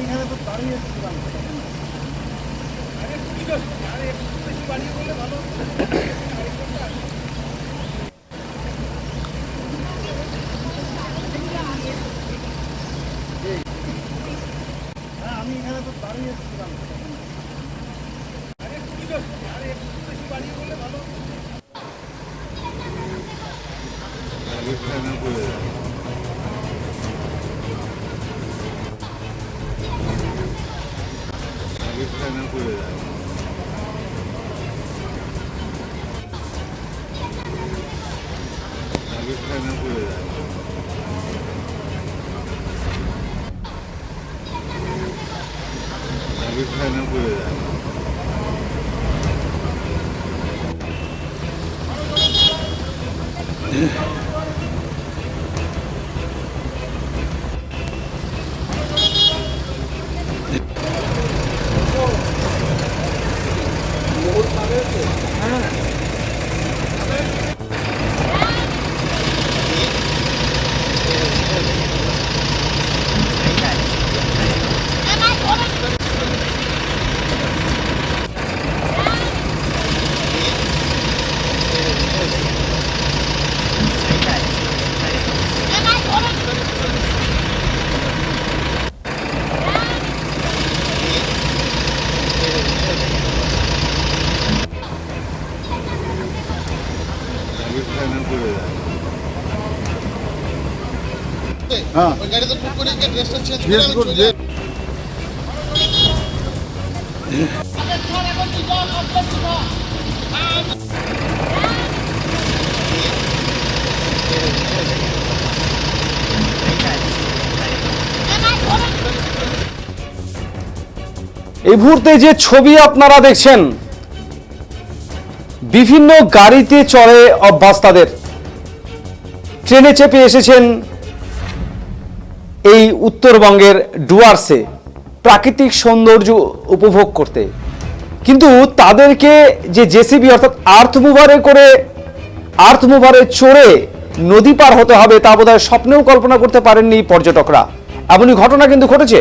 এখানে তো দাঁড়িয়ে ছিলাম হ্যাঁ আমি এখানে তো দাঁড়িয়ে ছিলাম 몰라요. 가격표는 불에다요. Yeah. হ্যাঁ। ওই গাড়িতে টুক করে গিয়ে ড্রেসটা চেঞ্জ করে জিজ্ঞেস আমি কর চলে যে এই মুহূর্তে যে ছবি আপনারা দেখছেন বিভিন্ন গাড়িতে চড়ে অভ্যাস তাদের ট্রেনে চেপে এসেছেন এই উত্তরবঙ্গের ডুয়ার্সে প্রাকৃতিক সৌন্দর্য উপভোগ করতে। কিন্তু তাদেরকে যে জেসিবি অর্থাৎ আর্থ মুভারে করে, আর্থ মুভারে চড়ে নদী পার হতে হবে তা বোধহয় স্বপ্নেও কল্পনা করতে পারেননি পর্যটকরা। এমনই ঘটনা কিন্তু ঘটেছে,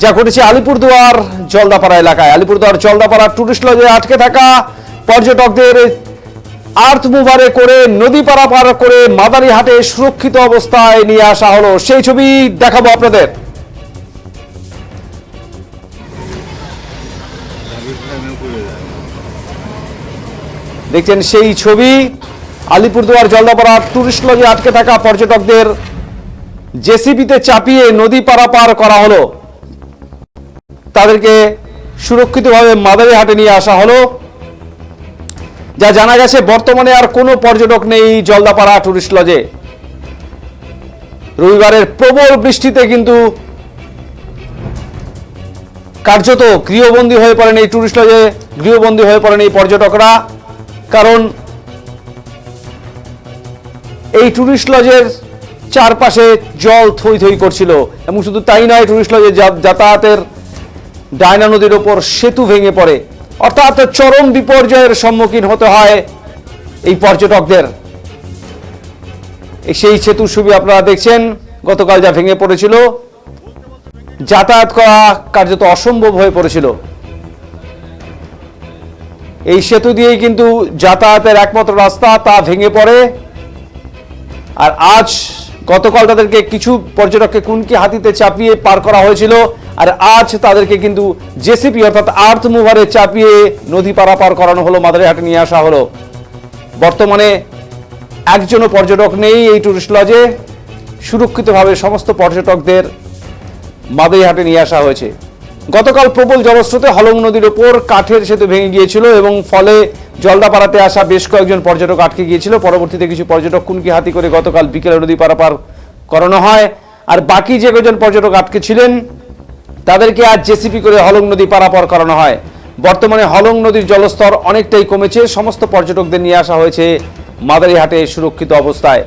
যা ঘটেছে আলিপুরদুয়ার জলদাপাড়া এলাকায়। আলিপুরদুয়ার জলদাপাড়া টুরিস্ট লজে আটকে থাকা পর্যটকদের আর্থ মুভারে করে নদী পারাপার করে মাদারিহাটে সুরক্ষিত অবস্থায় নিয়ে আসা হলো। সেই ছবি দেখাবো আপনাদের। দেখছেন সেই ছবি, আলিপুরদুয়ার জলদাপাড়া টুরিস্ট লজে আটকে থাকা পর্যটকদের জেসিবিতে চাপিয়ে নদী পারাপার করা হলো। তাদেরকে সুরক্ষিতভাবে মাদারিহাটে নিয়ে আসা হলো। যা জানা গেছে, বর্তমানে আর কোনো পর্যটক নেই জলদাপাড়া টুরিস্ট লজে রবিবারের প্রবল বৃষ্টিতে কিন্তু কার্যত গৃহবন্দী হয়ে পড়েন এই টুরিস্ট লজে গৃহবন্দী হয়ে পড়েন এই পর্যটকরা। কারণ এই টুরিস্ট লজের চারপাশে জল থই থই করছিল, এবং শুধু তাই নয় টুরিস্ট লজে যাতায়াতের ডায়না নদীর ওপর সেতু ভেঙে পড়ে। অর্থাৎ চরম বিপর্যয়ের সম্মুখীন হতে হয় এই পর্যটকদের। সেই সেতুর ছবি আপনারা দেখছেন, গতকাল যা ভেঙে পড়েছিল, যাতায়াত করা কার্যত অসম্ভব হয়ে পড়েছিল। এই সেতু দিয়েই কিন্তু যাতায়াতের একমাত্র রাস্তা তা ভেঙে পড়ে। আর আজ গতকাল তাদেরকে কিছু পর্যটককে কুনকি হাতিতে চাপিয়ে পার করা হয়েছিল। আর আজ তাদেরকে কিন্তু জেসিপি অর্থাৎ আর্থ মুভারে চাপিয়ে নদী পারাপার করানো হলো, মাদারিহাটে নিয়ে আসা হলো। বর্তমানে একজনও পর্যটক নেই এই টুরিস্ট লজে সুরক্ষিতভাবে সমস্ত পর্যটকদের মাদারিহাটে নিয়ে আসা হয়েছে। গতকাল প্রবল জলস্রোতে হলং নদীর ওপর কাঠের সেতু ভেঙে গিয়েছিল এবং ফলে জলদাপাড়াতে আসা বেশ কয়েকজন পর্যটক আটকে গিয়েছিল। পরবর্তীতে কিছু পর্যটক কুনকি হাতি করে গতকাল বিকেলে নদী পারাপার করানো হয়। আর বাকি যে কজন পর্যটক আটকে ছিলেন, তাদেরকে আজ জেসিপি করে হলং নদী পারাপার করানো হয়। বর্তমানে হলং নদীর জলস্তর অনেকটাই কমেছে। সমস্ত পর্যটকদের নিয়ে আসা হয়েছে মাদারিহাটে সুরক্ষিত অবস্থায়।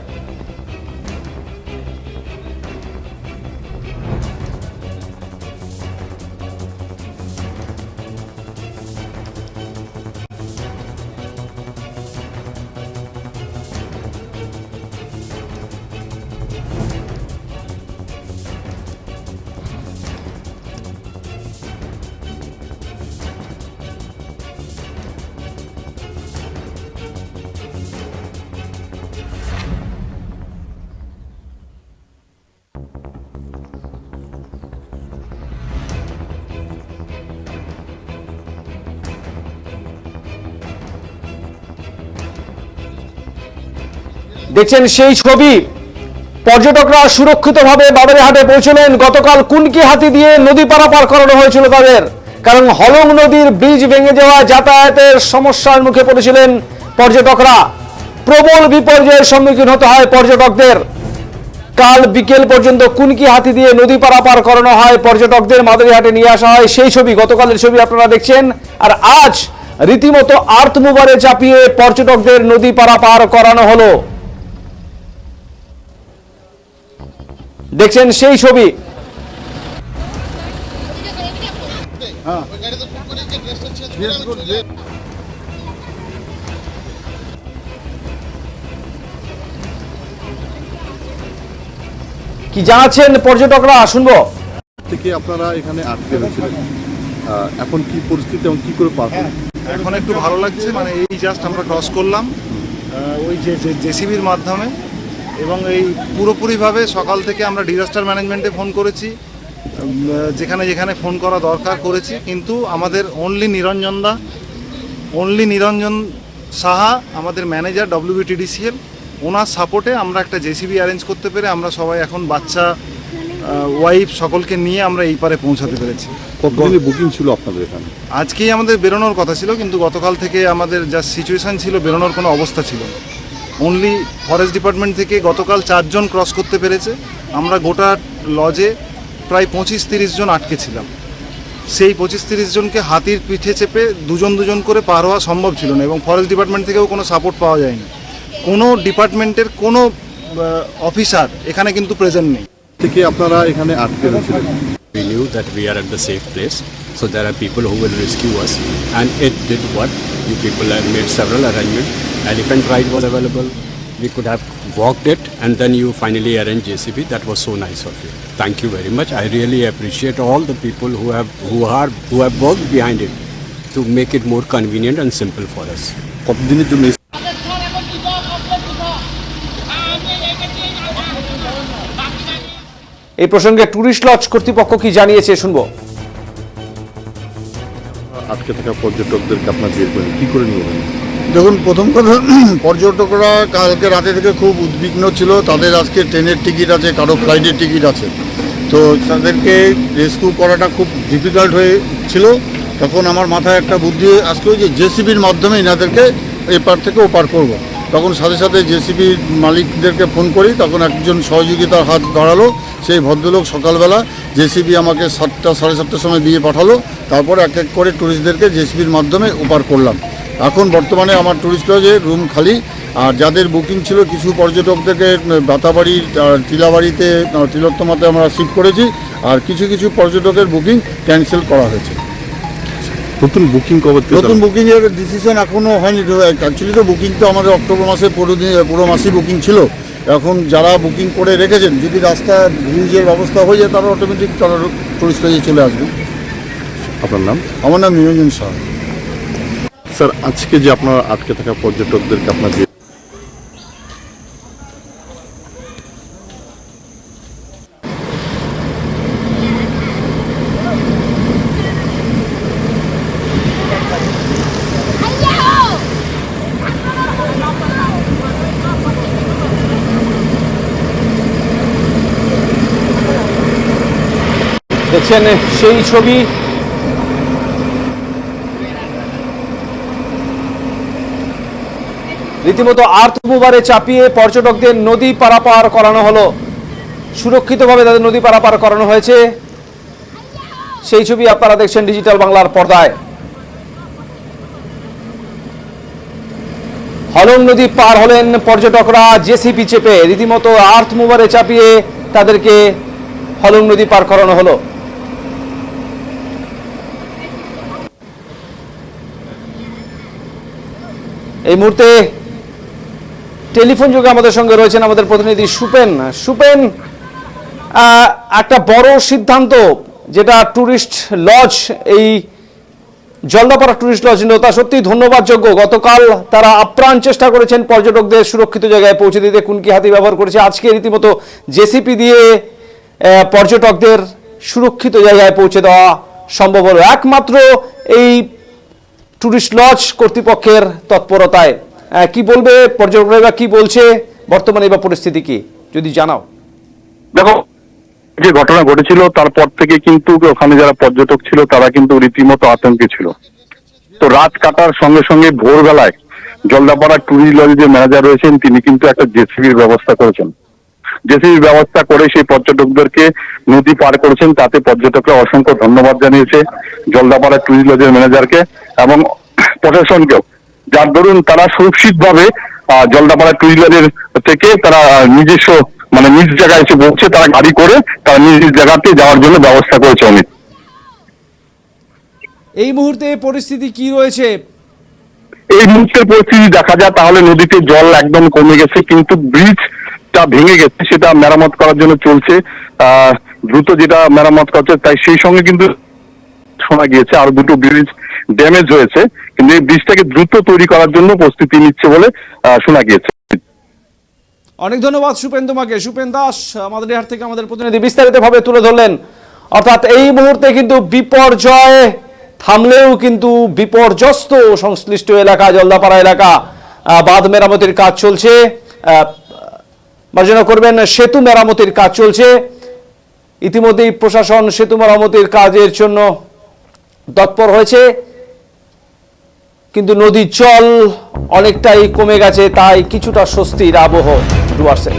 দেখছেন সেই ছবি। পর্যটকরা সুরক্ষিতভাবে বাবারিহাটে পৌঁছলেন। গতকাল কুনকি হাতি দিয়ে নদী পারাপার করানো হয়েছিল তাদের। কারণ হলং নদীর ব্রিজ ভেঙে যাওয়া যাতায়াতের সমস্যার মুখে পড়েছিলেন পর্যটকরা। প্রবল বিপর্যয়ের সম্মুখীন হতে হয় পর্যটকদের। কাল বিকেল পর্যন্ত কুনকি হাতি দিয়ে নদী পারাপার করানো হয় পর্যটকদের। মাদারিহাটে নিয়ে আসা হয় সেই ছবি। গতকালের ছবি আপনারা দেখছেন। আর আজ রীতিমতো আর্থ মুভারে চাপিয়ে পর্যটকদের নদী পারাপার করানো হলো। Good, চলে yes. কি জানাচ্ছেন পর্যটকরা? শুনব। থেকে আপনারা এখানে আটকে রয়েছিলেন। এখন কি পরিস্থিতি এবং কি করে পার হলেন? এখন একটু ভালো লাগছে মানে এই জাস্ট আমরা ক্রস করলাম। ওই যে জেসিবির মাধ্যমে এবং এই পুরোপুরিভাবে সকাল থেকে আমরা ডিজাস্টার ম্যানেজমেন্টে ফোন করেছি যেখানে যেখানে ফোন করা দরকার করেছি কিন্তু আমাদের অনলি নিরঞ্জন দা অনলি নিরঞ্জন সাহা আমাদের ম্যানেজার ডব্লিউবিটিডিসিএল ওনার সাপোর্টে আমরা একটা জেসিবি অ্যারেঞ্জ করতে পেরে আমরা সবাই এখন বাচ্চা ওয়াইফ সকলকে নিয়ে আমরা এই পারে পৌঁছাতে পেরেছি। বুকিং ছিল আপনাদের এখানে? আজকেই আমাদের বেরোনোর কথা ছিল কিন্তু গতকাল থেকে আমাদের যা সিচুয়েশন ছিল বেরোনোর কোনো অবস্থা ছিল না। অনলি ফরেস্ট ডিপার্টমেন্ট থেকে গতকাল চারজন ক্রস করতে পেরেছে। আমরা গোটা লজে প্রায় পঁচিশ তিরিশ জন আটকে ছিলাম। সেই পঁচিশ তিরিশ জনকে হাতির পিঠে চেপে দুজন দুজন করে পার হওয়া সম্ভব ছিল না এবং ফরেস্ট ডিপার্টমেন্ট থেকেও কোনো সাপোর্ট পাওয়া যায়নি। কোনো ডিপার্টমেন্টের কোনো অফিসার এখানে কিন্তু প্রেজেন্ট নেই। থেকে আপনারা এখানে আটকে রয়েছিলেন। We knew that we are at the safe place, so there are people who will rescue us, and it did what? You people have made several arrangements. Elephant ride was available. We could have walked it, and then you finally arranged JCB. That was so nice of you. Thank you very much. I really appreciate all the people who have who are who have worked behind it to make it more convenient and simple for us. কতদিনের জন্য এই প্রসঙ্গে tourist lodge কর্তৃপক্ষ কি জানিয়েছে শুনব আটকে থাকা পর্যটকদেরকে আপনার বের করেন কি করে নিয়ে? দেখুন, প্রথম কথা, পর্যটকরা কালকে রাতে থেকে খুব উদ্বিগ্ন ছিল। তাদের আজকে ট্রেনের টিকিট আছে, কারও ফ্লাইটের টিকিট আছে। তো তাদেরকে রেস্কিউ করাটা খুব ডিফিকাল্ট হয়ে ছিল। তখন আমার মাথায় একটা বুদ্ধি আসলো যে জেসিবির মাধ্যমে এনাদেরকে এপার থেকে ওপার করব। তখন সাথে সাথে জেসিবির মালিকদেরকে ফোন করি, তখন একজন সহযোগিতার হাত দাঁড়াল সেই ভদ্রলোক সকালবেলা জেসিবি আমাকে সাতটা, সাড়ে সাতটার সময় দিয়ে পাঠালো। তারপর এক এক করে ট্যুরিস্টদেরকে জেসিবির মাধ্যমে ওপার করলাম। এখন বর্তমানে আমার ট্যুরিস্ট লজে রুম খালি। আর যাদের বুকিং ছিল কিছু পর্যটকদেরকে বাতাবাড়ি আর তিলাবাড়িতে তিলোত্তমাতে আমরা শিফট করেছি। আর কিছু কিছু পর্যটকের বুকিং ক্যান্সেল করা হয়েছে। নতুন বুকিং কবে নতুন? বুকিংয়ের ডিসিশন এখনও হয়নি। অ্যাকচুয়ালি তো বুকিং তো আমাদের অক্টোবর মাসে পুরো দিন পুরো মাসেই বুকিং ছিল। এখন যারা বুকিং করে রেখেছেন যদি রাস্তা ব্রিজের ব্যবস্থা হয়ে যায় তারা অটোমেটিক তারা টুরিস্ট লজে চলে আসবে। আপনার নাম? আমার নাম নিরঞ্জন শাহ স্যার আজকে যে আপনার আটকে থাকা পর্যটকদেরকে আপনার দেখছেন সেই ছবি রীতিমতো আর্থ মুভারে চাপিয়ে পর্যটকদের নদী পারাপার করানো হলো। সুরক্ষিতভাবে তাদের নদী পারাপার করানো হয়েছে। সেই ছবি আপনারা দেখছেন ডিজিটাল বাংলার পর্দায়। হলং নদী পার হলেন পর্যটকরা জেসিপি চেপে। রীতিমতো আর্থ মুভারে চাপিয়ে তাদেরকে হলং নদী পার করানো হলো। এই মুহূর্তে টেলিফোন যুগে আমাদের সঙ্গে রয়েছেন আমাদের প্রতিনিধি সুপেন। সুপেন একটা বড় সিদ্ধান্ত যেটা ট্যুরিস্ট লজ, এই জলদাপাড়া ট্যুরিস্ট লজ নিল তা সত্যি ধন্যবাদযোগ্য। গতকাল তারা আপ্রাণ চেষ্টা করেছেন পর্যটকদের সুরক্ষিত জায়গায় পৌঁছে দিতে, কুনকি হাতি ব্যবহার করেছে। আজকে রীতিমতো জেসিপি দিয়ে পর্যটকদের সুরক্ষিত জায়গায় পৌঁছে দেওয়া সম্ভব হলো। একমাত্র এই ট্যুরিস্ট লজ কর্তৃপক্ষের তৎপরতায়। কি বলবে পর্যটকরা? কি বলছে? বর্তমানে এবার পরিস্থিতি কি? যদি জানাও। দেখো যে ঘটনা ঘটেছিল, তারপর থেকে কিন্তু ওখানে যারা পর্যটক ছিল, তারা কিন্তু রীতিমতো আতঙ্কে ছিল। তো রাত কাটার সঙ্গে সঙ্গে ভোরবেলায় জলদাপাড়া ট্যুরিস্ট লজে যে ম্যানেজার রয়েছেন, তিনি কিন্তু একটা জেসিবির ব্যবস্থা করেছেন। জেসিবির ব্যবস্থা করে সেই পর্যটকদেরকে নদী পার করেছেন, তাতে পর্যটকরা অসংখ্য ধন্যবাদ জানিয়েছে জলদাপাড়া ট্যুরিস্ট লজের ম্যানেজারকে এবং প্রশাসনকেও। যার দরুন তারা সুরক্ষিতভাবে জলদাপাড়া লজের থেকে তারা নিজস্ব মানে নিজ জায়গায় এসে পৌঁছে তারা গাড়ি করে তারা নিজ নিজ জায়গাতে যাওয়ার জন্য ব্যবস্থা করেছে অমিত। এই মুহূর্তে পরিস্থিতি কি রয়েছে? এই মুহূর্তের পরিস্থিতি দেখা যায় তাহলে নদীতে জল একদম কমে গেছে কিন্তু ব্রিজটা ভেঙে গেছে সেটা মেরামত করার জন্য চলছে। আহ, দ্রুত যেটা মেরামত করছে তাই সেই সঙ্গে কিন্তু শোনা গিয়েছে, আর দুটো ব্রিজ ড্যামেজ হয়েছে, কিন্তু এই ব্রিজটাকে দ্রুত তৈরি করার জন্য প্রস্তুতি নিচ্ছে বলে শোনা গিয়েছে। অনেক ধন্যবাদ সুপেন তোমাকে। সুপেন দাস, আমাদের হাট থেকে আমাদের প্রতিনিধি বিস্তারিতভাবে তুলে ধরলেন। অর্থাৎ এই মুহূর্তে কিন্তু বিপর্যয় থামলেও কিন্তু বিপর্যস্ত সংশ্লিষ্ট এলাকা, জলদাপাড়া এলাকা বাঁধ মেরামতির কাজ চলছে। মার্জনা করবেন সেতু মেরামতির কাজ চলছে। ইতিমধ্যেই প্রশাসন সেতু মেরামতির কাজের জন্য তৎপর হয়েছে কিন্তু নদীর জল অনেকটাই কমে গেছে তাই কিছুটা স্বস্তির আবহ ডুয়ার্সে